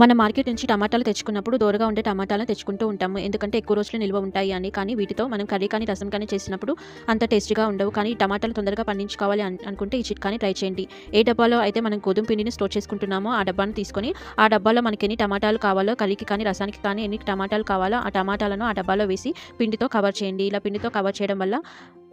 మన మార్కెట్ నుంచి టమాటాలు తెచ్చుకున్నప్పుడు దూరగా ఉండే టమాటాలను తెచ్చుకుంటూ ఉంటాము. ఎందుకంటే ఎక్కువ రోజులు నిల్వ ఉంటాయి అని. కానీ వీటితో మనం కర్రీ కానీ రసం కానీ చేసినప్పుడు అంత టేస్టీగా ఉండవు. కానీ టమాటాలు తొందరగా పండించుకోవాలి అనుకుంటే ఈ చిట్కాని ట్రై చేయండి. ఏ డబ్బాలో అయితే మనం గోధుమ పిండిని స్టోర్ చేసుకుంటున్నామో ఆ డబ్బాను తీసుకొని ఆ డబ్బాలో మనకి ఎన్ని టమాటాలు కావాలో కర్రీకి కానీ రసానికి కానీ ఎన్ని టమాటాలు కావాలో ఆ టమాటాలను ఆ డబ్బాలో వేసి పిండితో కవర్ చేయండి. ఇలా పిండితో కవర్ చేయడం వల్ల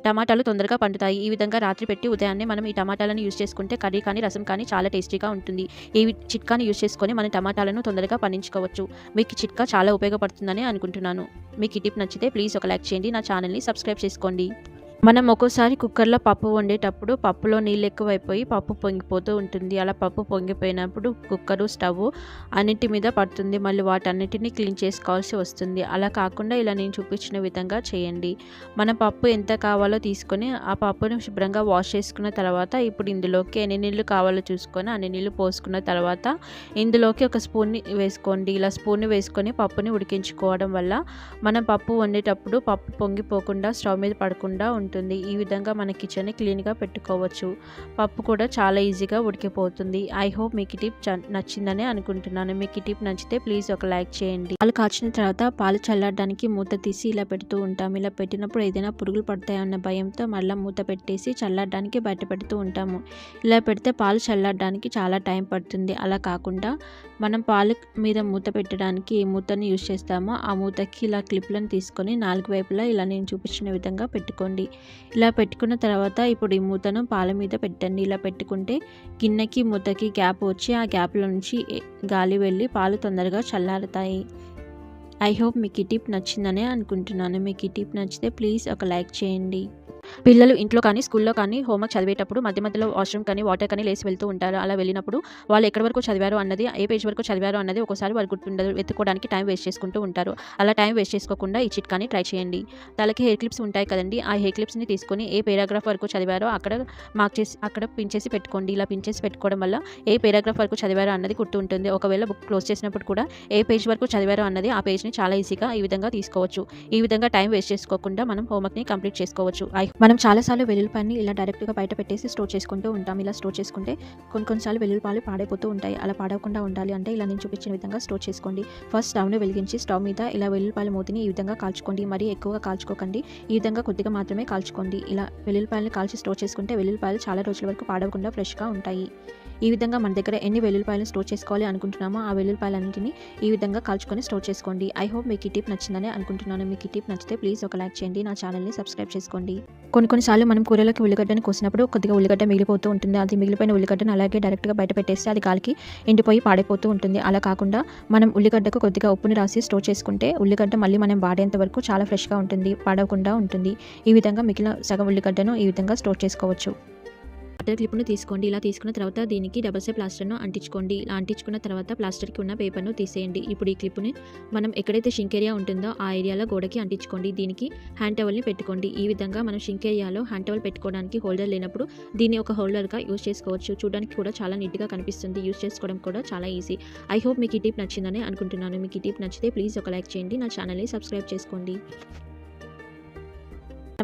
టమాటాలు తొందరగా పండుతాయి. ఈ విధంగా రాత్రి పెట్టి ఉదయాన్నే మనం ఈ టమాటాలను యూస్ చేసుకుంటే కర్రీ కానీ రసం కానీ చాలా టేస్టీగా ఉంటుంది. ఈ చిట్కాని యూజ్ చేసుకొని మన టమాటాలను తొందరగా పండించుకోవచ్చు. మీకు ఈ చిట్కా చాలా ఉపయోగపడుతుందని అనుకుంటున్నాను. మీకు ఈ టిప్ నచ్చితే ప్లీజ్ ఒక లైక్ చేయండి. నా ఛానల్ని సబ్స్క్రైబ్ చేసుకోండి. మనం ఒక్కోసారి కుక్కర్లో పప్పు వండేటప్పుడు పప్పులో నీళ్ళు ఎక్కువైపోయి పప్పు పొంగిపోతూ ఉంటుంది. అలా పప్పు పొంగిపోయినప్పుడు కుక్కరు స్టవ్ అన్నిటి మీద పడుతుంది. మళ్ళీ వాటన్నిటిని క్లీన్ చేసుకోవాల్సి వస్తుంది. అలా కాకుండా ఇలా నేను చూపించిన విధంగా చేయండి. మన పప్పు ఎంత కావాలో తీసుకొని ఆ పప్పును శుభ్రంగా వాష్ చేసుకున్న తర్వాత ఇప్పుడు ఇందులోకి ఎన్ని నీళ్ళు కావాలో చూసుకొని అన్ని నీళ్ళు పోసుకున్న తర్వాత ఇందులోకి ఒక స్పూన్ని వేసుకోండి. ఇలా స్పూన్ని వేసుకొని పప్పుని ఉడికించుకోవడం వల్ల మనం పప్పు వండేటప్పుడు పప్పు పొంగిపోకుండా స్టవ్ మీద పడకుండా ఉంటుంది. ఈ విధంగా మన కిచెన్ని క్లీన్గా పెట్టుకోవచ్చు. పప్పు కూడా చాలా ఈజీగా ఉడికిపోతుంది. ఐ హోప్ మీకు టిప్ చ- నచ్చిందని అనుకుంటున్నాను. మీకు ఈ టిప్ నచ్చితే ప్లీజ్ ఒక లైక్ చేయండి. పాలు కాచిన తర్వాత పాలు చల్లడానికి మూత తీసి ఇలా పెడుతూ ఉంటాం. ఇలా పెట్టినప్పుడు ఏదైనా పురుగులు పడతాయన్న భయంతో మళ్ళీ మూత పెట్టేసి చల్లడానికి బయట పెడుతూ ఉంటాము. ఇలా పెడితే పాలు చల్లడానికి చాలా టైం పడుతుంది. అలా కాకుండా మనం పాలు మీద మూత పెట్టడానికి ఏ మూతని యూజ్ చేస్తామో ఆ మూతకి ఇలా క్లిప్లను తీసుకొని నాలుగు వైపులా ఇలా నేను చూపించిన విధంగా పెట్టుకోండి. ఇలా పెట్టుకున్న తర్వాత ఇప్పుడు ఈ మూతను పాల మీద పెట్టండి. ఇలా పెట్టుకుంటే గిన్నెకి మూతకి గ్యాప్ వచ్చి ఆ గ్యాప్లో నుంచి గాలి వెళ్ళి పాలు తొందరగా చల్లారుతాయి. ఐ హోప్ మీకు ఈ టిప్ నచ్చిందనే అనుకుంటున్నాను. మీకు ఈ టిప్ నచ్చితే ప్లీజ్ ఒక లైక్ చేయండి. పిల్లలు ఇంట్లో కానీ స్కూల్లో కానీ హోంవర్క్ చదివేటప్పుడు మధ్య మధ్యలో వాష్రూమ్ కానీ వాటర్ కానీ లేసి వెళ్తూ ఉంటారు. అలా వెళ్ళినప్పుడు వాళ్ళు ఎక్కడి వరకు చదివారు అన్నది ఏ పేజ్ వరకు చదివారు అన్నది ఒకసారి వాళ్ళు గుర్తుండదు వెతుక్కోవడానికి టైం వేస్ట్ చేసుకుంటూ ఉంటారు. అలా టైం వేస్ట్ చేసుకోకుండా ఈ చిట్కాని ట్రై చేయండి. తలకి హెయిర్ క్లిప్స్ ఉంటాయి కదండి ఆ హెయిర్ క్లిప్స్ని తీసుకొని ఏ పేరాగ్రాఫ్ వరకు చదివారో అక్కడ మార్క్ చేసి అక్కడ పించేసి పెట్టుకోండి. ఇలా పించేసి పెట్టుకోవడం వల్ల ఏ పేరాగ్రాఫ్ వరకు చదివారో అన్నది గుర్తు ఉంటుంది ఒకవేళ బుక్ క్లోజ్ చేసినప్పుడు కూడా ఏ పేజ్ వరకు చదివారో అన్నది ఆ పేజ్ని చాలా ఈజీగా ఈ విధంగా తీసుకోవచ్చు. ఈ విధంగా టైం వేస్ట్ చేసుకోకుండా మనం హోంవర్క్ని కంప్లీట్ చేసుకోవచ్చు. ఐ- మనం చాలాసార్లు వెల్లుల్లిపాయని ఇలా డైరెక్ట్గా బయట పెట్టేసి స్టోర్ చేసుకుంటూ ఉంటాం. ఇలా స్టోర్ చేసుకుంటే కొన్ని కొన్నిసార్లు వెల్లుల్లిపాయలు పాడైపోతూ ఉంటాయి. అలా పాడవకుండా ఉండాలి అంటే ఇలా నేను చూపించిన విధంగా స్టోర్ చేసుకోండి. ఫస్ట్ స్టవ్ను వెలిగించి స్టవ్ మీద ఇలా వెల్లుల్లిపాయల మూతిని ఈ విధంగా కాల్చుకోండి. మరీ ఎక్కువగా కాల్చుకోకండి. ఈ విధంగా కొద్దిగా మాత్రమే కాల్చుకోండి. ఇలా వెల్లుల్లిపాయలను కాల్చి స్టోర్ చేసుకుంటే వెల్లుల్లిపాయలు చాలా రోజుల వరకు పాడవకుండా ఫ్రెష్గా ఉంటాయి. ఈ విధంగా మన దగ్గర ఎన్ని వెల్లుల్లిపాయలను స్టోర్ చేసుకోవాలి అనుకుంటున్నామో ఆ వెల్లుల్లిపాయలన్నింటినీ ఈ విధంగా కాల్చుకొని స్టోర్ చేసుకోండి. ఐ హోప్ మీకు ఈ టిప్ నచ్చిందని అనుకుంటున్నాను. మీకు ఈ టిప్ నచ్చితే ప్లీజ్ ఒక లైక్ చేయండి. నా ఛానల్ని సబ్స్క్రైబ్ చేసుకోండి. కొన్ని కొన్నిసార్లు మనం కూరలోకి ఉల్లిగడ్డని కోసినప్పుడు కొద్దిగా ఉల్లిగడ్డ మిగిలిపోతూ ఉంటుంది. అది మిగిలిపోయిన ఉల్లిగడ్డను అలాగే డైరెక్ట్గా బయట పెట్టేస్తే అది గాలికి ఎండిపోయి పాడైపోతూ ఉంటుంది. అలా కాకుండా మనం ఉల్లిగడ్డకు కొద్దిగా ఉప్పుని రాసి స్టోర్ చేసుకుంటే ఉల్లిగడ్డ మళ్ళీ మనం వాడేంత వరకు చాలా ఫ్రెష్గా ఉంటుంది పాడవకుండా ఉంటుంది. ఈ విధంగా మిగిలిన సగం ఉల్లిగడ్డను ఈ విధంగా స్టోర్ చేసుకోవచ్చు. కట్టర్ క్లిప్ను తీసుకోండి. ఇలా తీసుకున్న తర్వాత దీనికి డబల్ సైడ్ ప్లాస్టర్ను అంటించుకోండి. ఇలా అంటించుకున్న తర్వాత ప్లాస్టర్కి ఉన్న పేపర్ను తీసేయండి. ఇప్పుడు ఈ క్లిప్ని మనం ఎక్కడైతే షింక్ ఏరియా ఉంటుందో ఆ ఏరియాలో గోడకి అంటించుకోండి. దీనికి హ్యాండ్ టవల్ని పెట్టుకోండి. ఈ విధంగా మనం షింక్ ఏరియాలో హ్యాండ్ టవల్ పెట్టుకోవడానికి హోల్డర్ లేనప్పుడు దీన్ని ఒక హోల్డర్గా యూస్ చేసుకోవచ్చు. చూడడానికి కూడా చాలా నీట్గా కనిపిస్తుంది. యూస్ చేసుకోవడం కూడా చాలా ఈజీ ఐ హోప్ మీకు ఈ టిప్ నచ్చిందని అనుకుంటున్నాను. మీకు ఈ టిప్ నచ్చితే ప్లీజ్ ఒక లైక్ చేయండి. నా ఛానల్ని సబ్స్క్రైబ్ చేసుకోండి.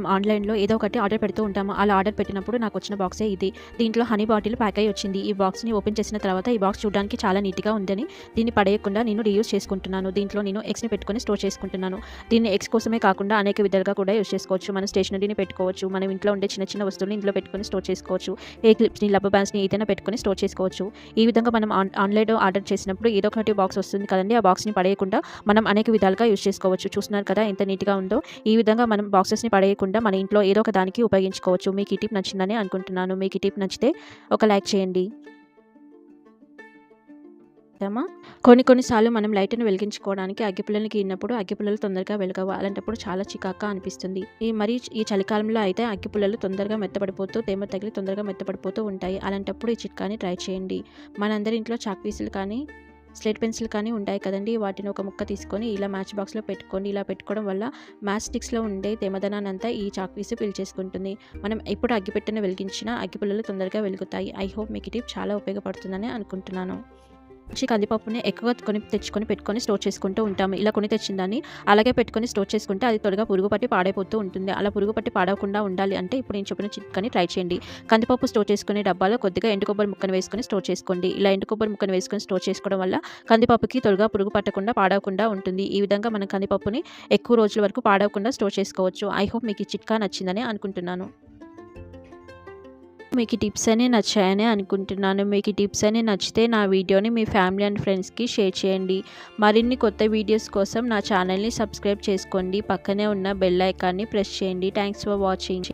మనం ఆన్లైన్లో ఏదో ఒకటి ఆర్డర్ పెడుతూ ఉంటాము. అలా ఆర్డర్ పెట్టినప్పుడు నాకు వచ్చిన బాక్సే ఇది. దీంట్లో హనీ బాటిల్ ప్యాక్ అయ్యి వచ్చింది. ఈ బాక్స్ని ఓపెన్ చేసిన తర్వాత ఈ బాక్స్ చూడడానికి చాలా నీట్గా ఉందని దీన్ని పడేయకుండా నేను రీయూస్ చేసుకుంటున్నాను. దీంట్లో నేను ఎగ్స్ని పెట్టుకొని స్టోర్ చేసుకుంటున్నాను. దీన్ని ఎగ్స్ కోసమే కాకుండా అనేక విధాలుగా కూడా యూస్ చేసుకోవచ్చు. మన స్టేషనరీని పెట్టుకోవచ్చు. మనం ఇంట్లో ఉండే చిన్న చిన్న వస్తువులు ఇంట్లో పెట్టుకొని స్టోర్ చేసుకోవచ్చు. ఏ క్లిప్స్ని లబ్బ బ్యాండ్స్ని ఏదైనా పెట్టుకొని స్టోర్ చేసుకోవచ్చు. ఈ విధంగా మనం ఆన్ ఆన్లైన్లో ఆర్డర్ చేసినప్పుడు ఏదో ఒకటి బాక్స్ వస్తుంది కదండి. ఆ బాక్స్ని పడేయకుండా మనం అనేక విధాలుగా యూస్ చేసుకోవచ్చు. చూస్తున్నారు కదా ఎంత నీట్గా ఉందో. ఈ విధంగా మనం బాక్సెస్ని పడేయకుండా మన ఇంట్లో ఏదో ఒక దానికి ఉపయోగించుకోవచ్చు. మీకు ఈ టిప్ నచ్చిందని అనుకుంటున్నాను. మీకు ఈ టిప్ నచ్చితే ఒక లైక్ చేయండి. కొన్ని కొన్నిసార్లు మనం లైట్ని వెలిగించుకోవడానికి అగ్గిపుల్లని గీరినప్పుడు అగ్గిపుల్లలు తొందరగా వెలగవు. అలాంటప్పుడు చాలా చికాగ్గా అనిపిస్తుంది. ఈ మరి ఈ చలికాలంలో అయితే అగ్గిపుల్లలు తొందరగా మెత్తపడిపోతూ తేమ తగిలి తొందరగా మెత్తపడిపోతూ ఉంటాయి. అలాంటప్పుడు ఈ చిట్కాని ట్రై చేయండి. మనందరి ఇంట్లో చాక్ పీసులు కానీ స్లేట్ పెన్సిల్ కానీ ఉంటాయి కదండి. వాటిని ఒక ముక్క తీసుకొని ఇలా మ్యాచ్ బాక్స్లో పెట్టుకొని ఇలా పెట్టుకోవడం వల్ల మ్యాచ్ స్టిక్స్లో ఉండే తేమదనాన్నంతా ఈ చాక్ పీసు మనం ఎప్పుడు అగ్గిపెట్టెను వెలిగించినా అగ్గిపుల్లలు తొందరగా వెలుగుతాయి. ఐ హోప్ మీకు టిప్ చాలా ఉపయోగపడుతుందని అనుకుంటున్నాను. మంచి కందిపప్పుని ఎక్కువ కొని తెచ్చుకొని పెట్టుకొని స్టోర్ చేసుకుంటూ ఉంటాము. ఇలా కొని తెచ్చిన దాన్ని అలాగే పెట్టుకొని స్టోర్ చేసుకుంటే అది త్వరగా పురుగు పట్టి పాడైపోతూ ఉంటుంది. అలా పురుగు పట్టి పాడవకుండా ఉండాలి అంటే ఇప్పుడు నేను చెప్పిన చిట్కాని ట్రై చేయండి. కందిపప్పు స్టోర్ చేసుకునే డబ్బాలో కొద్దిగా ఎండు కొబ్బరి ముక్కను వేసుకొని స్టోర్ చేసుకోండి. ఇలా ఎండు కొబ్బరి ముక్కను వేసుకొని స్టోర్ చేసుకోవడం వల్ల కందిపప్పుకి త్వరగా పురుగు పట్టకుండా పాడవకుండా ఉంటుంది. ఈ విధంగా మనం కందిపప్పుని ఎక్కువ రోజుల వరకు పాడవకుండా స్టోర్ చేసుకోవచ్చు. ఐ హోప్ మీకు ఈ చిట్కా నచ్చిందని అనుకుంటున్నాను. మీకు ఈ టిప్స్ అనే నచ్చాయని అనుకుంటున్నాను. మీకు ఈ టిప్స్ అనే నచ్చితే నా వీడియోని మీ ఫ్యామిలీ అండ్ ఫ్రెండ్స్కి షేర్ చేయండి. మరిన్ని కొత్త వీడియోస్ కోసం నా ఛానల్ని సబ్స్క్రైబ్ చేసుకోండి. పక్కనే ఉన్న బెల్ ఐకాన్ని ప్రెస్ చేయండి. Thanks for watching.